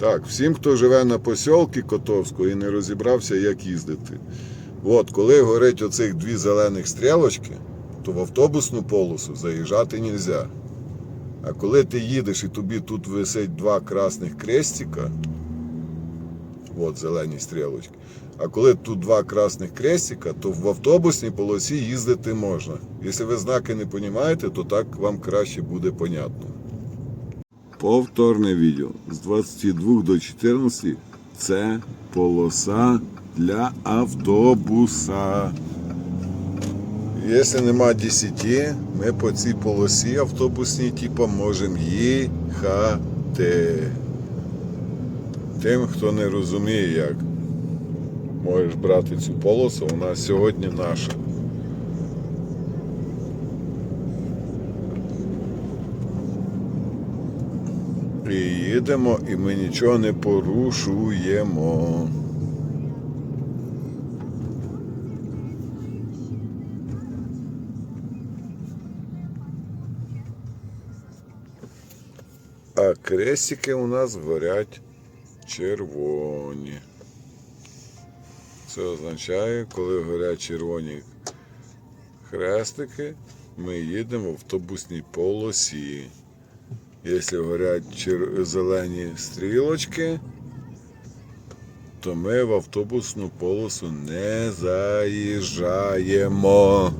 Так, всім, хто живе на посілки Котовського і не розібрався, як їздити. От, коли горить оцих дві зелених стрілочки, то в автобусну полосу заїжджати не можна. А коли ти їдеш і тобі тут висить два красних крестика, от зелені стрілочки, а коли тут два красних крестика, то в автобусній полосі їздити можна. Якщо ви знаки не розумієте, то так вам краще буде понятно. Повторне відео з 22 до 14 це полоса для автобуса. Якщо нема 10, ми по цій полосі автобусній типу можемо їхати. Тим, хто не розуміє, як можеш брати цю полосу, вона сьогодні наша. І їдемо, і ми нічого не порушуємо. А крестики у нас горять червоні. Це означає, коли горять червоні хрестики, ми їдемо в автобусній полосі. Якщо горять зелені стрілочки, то ми в автобусну полосу не заїжджаємо.